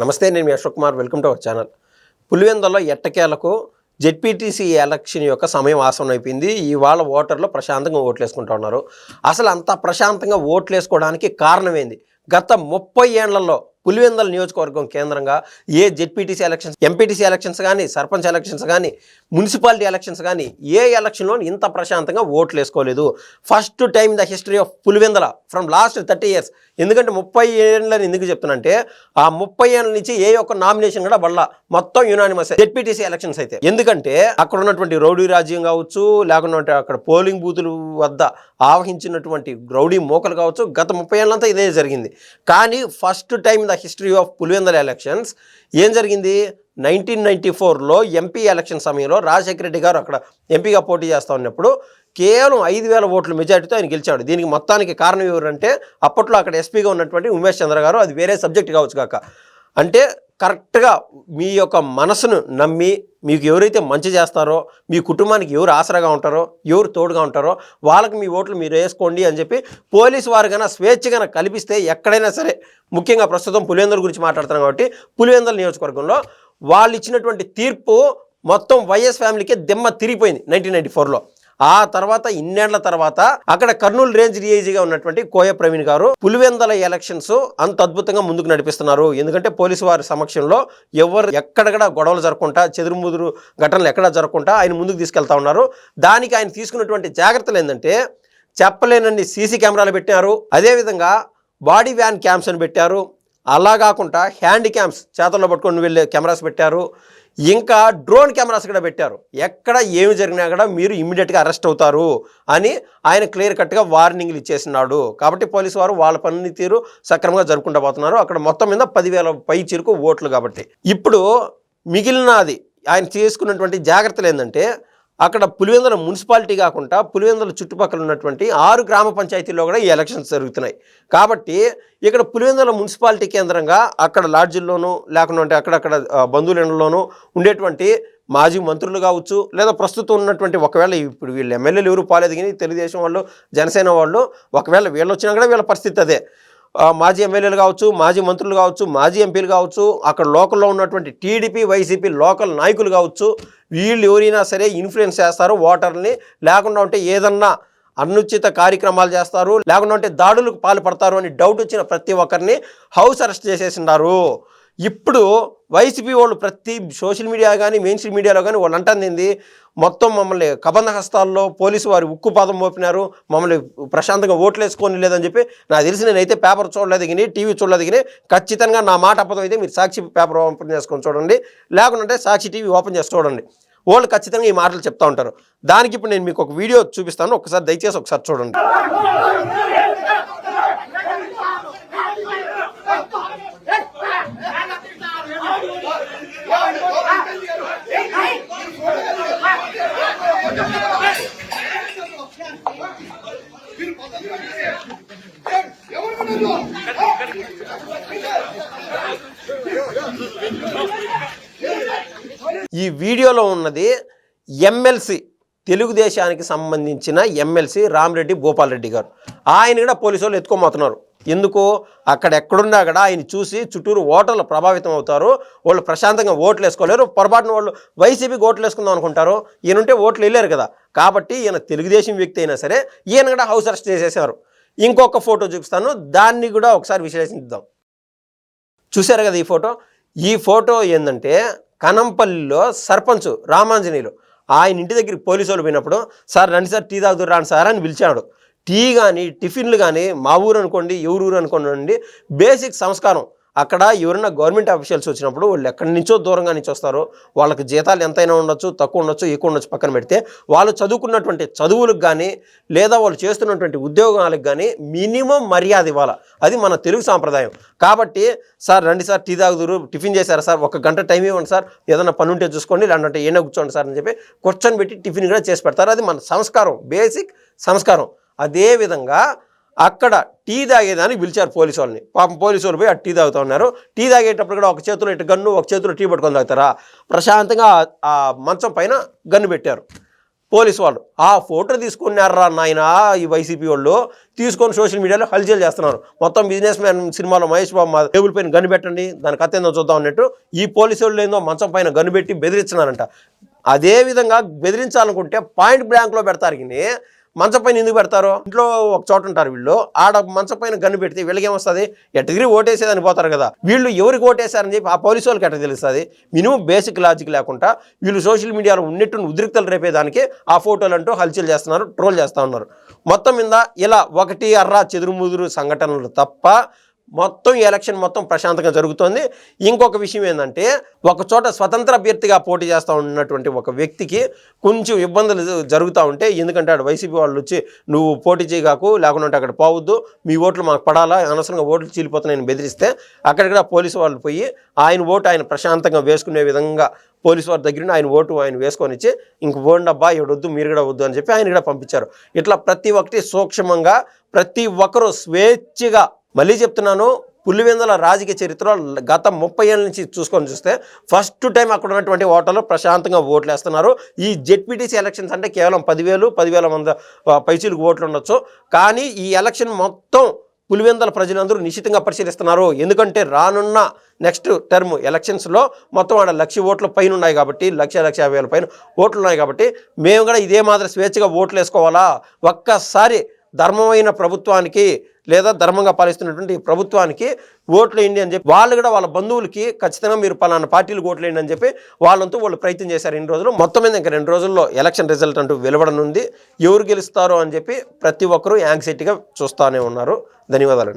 నమస్తే నేను మీ Ashok Kumar. Welcome to our channel. పులివెందులో ఎట్టకేలకు జెడ్పీటీసీ ఎలక్షన్ యొక్క సమయం ఆసనం అయిపోయింది. ఇవాళ ఓటర్లు ప్రశాంతంగా ఓట్లు ఉన్నారు. అసలు అంత ప్రశాంతంగా ఓట్లు వేసుకోవడానికి కారణం ఏంది? గత ముప్పై ఏళ్ళలో పులివెందల నియోజకవర్గం కేంద్రంగా ఏ జెడ్పీటీసీ ఎలక్షన్స్ ఎంపీటీసీ ఎలక్షన్స్ కానీ సర్పంచ్ ఎలక్షన్స్ కానీ మున్సిపాలిటీ ఎలక్షన్స్ కానీ ఏ ఎలక్షన్లో ఇంత ప్రశాంతంగా ఓట్లు వేసుకోలేదు. First time the history of Pulivendula from last thirty years. ఎందుకంటే ముప్పై ఏళ్ళని ఎందుకు చెప్తున్నంటే ఆ ముప్పై ఏళ్ళ నుంచి ఏ ఒక్క నామినేషన్ కూడా బల్ల మొత్తం యునానిమస్ జెడ్పీటీసీ ఎలక్షన్స్ అయితే. ఎందుకంటే అక్కడ ఉన్నటువంటి రౌడీ రాజ్యం కావచ్చు లేకుండా అక్కడ పోలింగ్ బూతులు వద్ద ఆవహించినటువంటి రౌడీ మోకలు కావచ్చు గత ముప్పై ఏళ్ళంతా ఇదే జరిగింది. కానీ first time the history of Pulivendula elections ఏం జరిగింది? నైన్టీన్ నైన్టీ ఫోర్లో ఎంపీ ఎలక్షన్ సమయంలో రాజశేఖర రెడ్డి గారు అక్కడ ఎంపీగా పోటీ చేస్తూ ఉన్నప్పుడు కేవలం ఐదు వేల ఓట్ల మెజార్టీతో ఆయన గెలిచాడు. దీనికి మొత్తానికి కారణం ఎవరంటే అప్పట్లో అక్కడ ఎస్పీగా ఉన్నటువంటి ఉమేష్ చంద్ర గారు. అది వేరే సబ్జెక్ట్ కావచ్చు కాక. అంటే కరెక్ట్గా మీ యొక్క మనసును నమ్మి మీకు ఎవరైతే మంచి చేస్తారో మీ కుటుంబానికి ఎవరు ఆసరాగా ఉంటారో ఎవరు తోడుగా ఉంటారో వాళ్ళకి మీ ఓట్లు మీరు వేసుకోండి అని చెప్పి పోలీసు వారు కన్నా స్వేచ్ఛగా కల్పిస్తే ఎక్కడైనా సరే ముఖ్యంగా ప్రస్తుతం పులివెందుల గురించి మాట్లాడుతున్నాం కాబట్టి పులివెందుల నియోజకవర్గంలో వాళ్ళు ఇచ్చినటువంటి తీర్పు మొత్తం వైఎస్ ఫ్యామిలీకి దిమ్మ తిరిగిపోయింది నైన్టీన్ నైన్టీ ఫోర్లో. ఆ తర్వాత ఇన్నేళ్ళ తర్వాత అక్కడ కర్నూలు రేంజ్ డిఐజీగా ఉన్నటువంటి కోయ ప్రవీణ్ గారు పులివెందల ఎలక్షన్స్ అంత అద్భుతంగా ముందుకు నడిపిస్తున్నారు. ఎందుకంటే పోలీసు వారి సమక్షంలో ఎవరు ఎక్కడెక్కడ గొడవలు జరగకుండా చెదురుముదురు ఘటనలు ఎక్కడ జరగకుండా ఆయన ముందుకు తీసుకెళ్తా ఉన్నారు. దానికి ఆయన తీసుకున్నటువంటి జాగ్రత్తలు ఏంటంటే చెప్పలేనన్ని సీసీ కెమెరాలు పెట్టారు. అదేవిధంగా బాడీ వ్యాన్ క్యామ్స్ అని పెట్టారు. అలా కాకుండా హ్యాండ్ క్యామ్స్ చేతల్లో పట్టుకొని వెళ్ళే కెమెరాస్ పెట్టారు. ఇంకా డ్రోన్ కెమెరాస్ కూడా పెట్టారు. ఎక్కడ ఏమి జరిగినా కూడా మీరు ఇమ్మీడియట్గా అరెస్ట్ అవుతారు అని ఆయన క్లియర్ కట్గా వార్నింగ్లు ఇచ్చేసినాడు. కాబట్టి పోలీసు వారు వాళ్ళ పని తీరు సక్రమంగా జరుపుకుంటూ పోతున్నారు. అక్కడ మొత్తం మీద పదివేల పై చిరుకు ఓట్లు కాబట్టి. ఇప్పుడు మిగిలినది ఆయన తీసుకున్నటువంటి జాగ్రత్తలు ఏంటంటే అక్కడ పులివెందుల మున్సిపాలిటీ కాకుండా పులివెందుల చుట్టుపక్కల ఉన్నటువంటి ఆరు గ్రామ పంచాయతీల్లో కూడా ఈ ఎలక్షన్స్ జరుగుతున్నాయి. కాబట్టి ఇక్కడ పులివెందుల మున్సిపాలిటీ కేంద్రంగా అక్కడ లాడ్జిల్లోనూ లేకుండా అక్కడక్కడ ఆ, బంధువుల ఉండేటువంటి మాజీ మంత్రులు కావచ్చు లేదా ప్రస్తుతం ఉన్నటువంటి ఒకవేళ ఇప్పుడు వీళ్ళు ఎమ్మెల్యేలు ఎవరు పాలేదు కానీ తెలుగుదేశం వాళ్ళు జనసేన వాళ్ళు ఒకవేళ వీళ్ళు వచ్చినా కూడా వీళ్ళ పరిస్థితి అదే. మాజీ ఎమ్మెల్యేలు కావచ్చు మాజీ మంత్రులు కావచ్చు మాజీ ఎంపీలు కావచ్చు అక్కడ లోకల్లో ఉన్నటువంటి టీడీపీ వైసీపీ లోకల్ నాయకులు కావచ్చు వీళ్ళు ఎవరైనా సరే ఇన్ఫ్లుయెన్స్ చేస్తారు ఓటర్ని లేకుండా ఉంటే ఏదన్నా అనుచిత కార్యక్రమాలు చేస్తారు లేకుండా ఉంటే దాడులకు పాల్పడతారు అని డౌట్ వచ్చిన ప్రతి ఒక్కరిని హౌస్ అరెస్ట్ చేసేసినారు. ఇప్పుడు వైసీపీ వాళ్ళు ప్రతి సోషల్ మీడియా కానీ మెయిన్ స్ట్రీమ్ మీడియాలో కానీ వాళ్ళు అంటుంది మొత్తం మమ్మల్ని కబంధ హస్తాల్లో పోలీసు వారి ఉక్కు పాదం మోపినారు. మమ్మల్ని ప్రశాంతంగా ఓట్లు వేసుకొని లేదని చెప్పి నాకు తెలిసి నేనైతే పేపర్ చూడలేదు కానీ టీవీ చూడలేదు కానీ ఖచ్చితంగా నా మాట అబద్ధం అయితే మీరు సాక్షి పేపర్ ఓపెన్ చేసుకొని చూడండి. లేకుంటే సాక్షి టీవీ ఓపెన్ చేసి చూడండి. వాళ్ళు ఖచ్చితంగా ఈ మాటలు చెప్తా ఉంటారు. దానికి ఇప్పుడు నేను మీకు ఒక వీడియో చూపిస్తాను. ఒకసారి దయచేసి ఒకసారి చూడండి. ఈ వీడియోలో ఉన్నది ఎమ్మెల్సీ తెలుగుదేశానికి సంబంధించిన ఎమ్మెల్సీ రామిరెడ్డి భూపాల్ రెడ్డి గారు. ఆయన కూడా పోలీసు వాళ్ళు ఎత్తుకోబోతున్నారు. ఎందుకు అక్కడ ఎక్కడున్నా కూడా ఆయన చూసి చుట్టూరు ఓటర్లు ప్రభావితం అవుతారు. వాళ్ళు ప్రశాంతంగా ఓట్లు వేసుకోలేరు. పొరపాటున వాళ్ళు వైసీపీకి ఓట్లు వేసుకుందాం అనుకుంటారు. ఈయనుంటే ఓట్లు వెళ్ళారు కదా. కాబట్టి ఈయన తెలుగుదేశం వ్యక్తి అయినా సరే ఈయన కూడా హౌస్ అరెస్ట్ చేసేసారు ఇంకొక ఫోటో చూపిస్తాను. దాన్ని కూడా ఒకసారి విశ్లేషిద్దాం. చూశారు కదా ఈ ఫోటో? ఈ ఫోటో ఏంటంటే కనంపల్లిలో సర్పంచ్ రామాంజనేయులు. ఆయన ఇంటి దగ్గరికి పోలీసు వాళ్ళు పోయినప్పుడు సార్ రండి సార్ టీ తాగుతారు రాను సార్ అని పిలిచాడు. టీ కానీ టిఫిన్లు కానీ మా ఊరు అనుకోండి ఎవరు ఊరు అనుకోండి బేసిక్ సంస్కారం. అక్కడ ఎవరైనా గవర్నమెంట్ అఫీషియల్స్ వచ్చినప్పుడు వాళ్ళు ఎక్కడి నుంచో దూరంగా నుంచి వస్తారో వాళ్ళకి జీతాలు ఎంతైనా ఉండొచ్చు తక్కువ ఉండొచ్చు ఎక్కువ ఉండొచ్చు పక్కన పెడితే వాళ్ళు చదువుకున్నటువంటి చదువులకు కానీ లేదా వాళ్ళు చేస్తున్నటువంటి ఉద్యోగాలకు కానీ మినిమం మర్యాద ఇవ్వాలి. అది మన తెలుగు సాంప్రదాయం. కాబట్టి సార్ రండి సార్ టీ తాగుదురు టిఫిన్ చేశారా సార్ ఒక గంట టైం ఇవ్వండి సార్ ఏదైనా పని ఉంటే చూసుకోండి లేదంటే ఏమైనా కూర్చోండి సార్ అని చెప్పి కూర్చొని పెట్టి టిఫిన్ కూడా చేసి పెడతారు. అది మన సంస్కారం బేసిక్ సంస్కారం. అదేవిధంగా అక్కడ టీ తాగేదానికి పిలిచారు పోలీసు వాళ్ళని. పాపం పోలీసు వాళ్ళు పోయి ఆ టీ తాగుతూ ఉన్నారు. టీ తాగేటప్పుడు కూడా ఒక చేతిలో ఇటు గన్ను ఒక చేతిలో టీ పట్టుకొని తాగుతారా? ప్రశాంతంగా ఆ- మంచం పైన గన్ను పెట్టారు పోలీసు వాళ్ళు. ఆ ఫోటో తీసుకున్నారా నాయన ఈ వైసీపీ వాళ్ళు? తీసుకొని సోషల్ మీడియాలో హల్చల్ చేస్తున్నారు. మొత్తం బిజినెస్ మ్యాన్ సినిమాలో మహేష్ బాబు మా టేబుల్ పైన గన్ను పెట్టండి దాని కథ ఏందో చూద్దాం అన్నట్టు ఈ పోలీసు వాళ్ళు ఏందో మంచం పైన గన్ను పెట్టి బెదిరించినారంట అదేవిధంగా బెదిరించాలనుకుంటే పాయింట్ బ్లాంక్లో పెడతారు కానీ మంచం పైన ఎందుకు పెడతారు? ఇంట్లో ఒక చోట ఉంటారు వీళ్ళు. ఆడ మంచం పైన గన్ను పెడితే వీళ్ళకి ఏమొస్తుంది? ఎట్టగిరి ఓటేసేదని పోతారు కదా. వీళ్ళు ఎవరికి ఓటేశారని చెప్పి ఆ పోలీసు వాళ్ళకి ఎట్ట తెలుస్తుంది? మినిమం బేసిక్ లాజిక్ లేకుండా వీళ్ళు సోషల్ మీడియాలో ఉన్నట్టు ఉద్రిక్తలు రేపేదానికి ఆ ఫోటోలు అంటూ హల్చల్ చేస్తున్నారు ట్రోల్ చేస్తూ ఉన్నారు. మొత్తం మీద ఇలా ఒకటి అర్రా చెదురుముదురు సంఘటనలు తప్ప మొత్తం ఈ ఎలక్షన్ మొత్తం ప్రశాంతంగా జరుగుతోంది. ఇంకొక విషయం ఏంటంటే ఒక చోట స్వతంత్ర అభ్యర్థిగా పోటీ చేస్తూ ఉన్నటువంటి ఒక వ్యక్తికి కొంచెం ఇబ్బందులు జరుగుతూ ఉంటే ఎందుకంటే అక్కడ వైసీపీ వాళ్ళు వచ్చి నువ్వు పోటీ చేయగాకు లేకుంటే అక్కడ పోవద్దు మీ ఓట్లు మాకు పడాలా అనవసరంగా ఓట్లు చీలిపోతున్నాయని బెదిరిస్తే అక్కడిక్కడ పోలీసు వాళ్ళు పోయి ఆయన ఓటు ఆయన ప్రశాంతంగా వేసుకునే విధంగా పోలీసు వారి దగ్గర ఆయన ఓటు ఆయన వేసుకొని ఇచ్చి ఇంక పోండి అబ్బా వద్దు మీరు కూడా వద్దు అని చెప్పి ఆయన కూడా పంపించారు. ఇట్లా ప్రతి ఒక్కటి సూక్ష్మంగా ప్రతి ఒక్కరూ స్వేచ్ఛగా మళ్ళీ చెప్తున్నాను పులివెందుల రాజకీయ చరిత్రలో గత ముప్పై ఏళ్ళ నుంచి చూసుకొని చూస్తే ఫస్ట్ టైం అక్కడ ఉన్నటువంటి ఓటర్లు ప్రశాంతంగా ఓట్లు వేస్తున్నారు ఈ జెడ్పీటీసీ ఎలక్షన్స్ అంటే కేవలం పదివేలు పదివేల మంది ఆ, పైచీలకు ఓట్లు ఉండొచ్చు. కానీ ఈ ఎలక్షన్ మొత్తం పులివెందుల ప్రజలందరూ నిశ్చితంగా పరిశీలిస్తున్నారు. ఎందుకంటే రానున్న నెక్స్ట్ టర్మ్ ఎలక్షన్స్లో మొత్తం ఆడ లక్ష ఓట్ల పైన ఉన్నాయి కాబట్టి లక్ష లక్ష యాభై వేల పైన ఓట్లు ఉన్నాయి కాబట్టి మేము కూడా ఇదే మాదిరి స్వేచ్ఛగా ఓట్లు వేసుకోవాలా? ఒక్కసారి ధర్మమైన ప్రభుత్వానికి లేదా ధర్మంగా పాలిస్తున్నటువంటి ప్రభుత్వానికి ఓట్లు వేయండి అని చెప్పి వాళ్ళు కూడా వాళ్ళ బంధువులకి ఖచ్చితంగా మీరు పలానా పార్టీలకు ఓట్లు వేయండి అని చెప్పి వాళ్ళంతా వాళ్ళు ప్రయత్నం చేశారు ఇన్ని రోజులు. మొత్తం మీద ఇంకా రెండు రోజుల్లో ఎలక్షన్ రిజల్ట్ అంటూ వెలువడనుంది. ఎవరు గెలుస్తారో అని చెప్పి ప్రతి ఒక్కరూ యాంగ్జైటీగా చూస్తూనే ఉన్నారు. ధన్యవాదాలండి.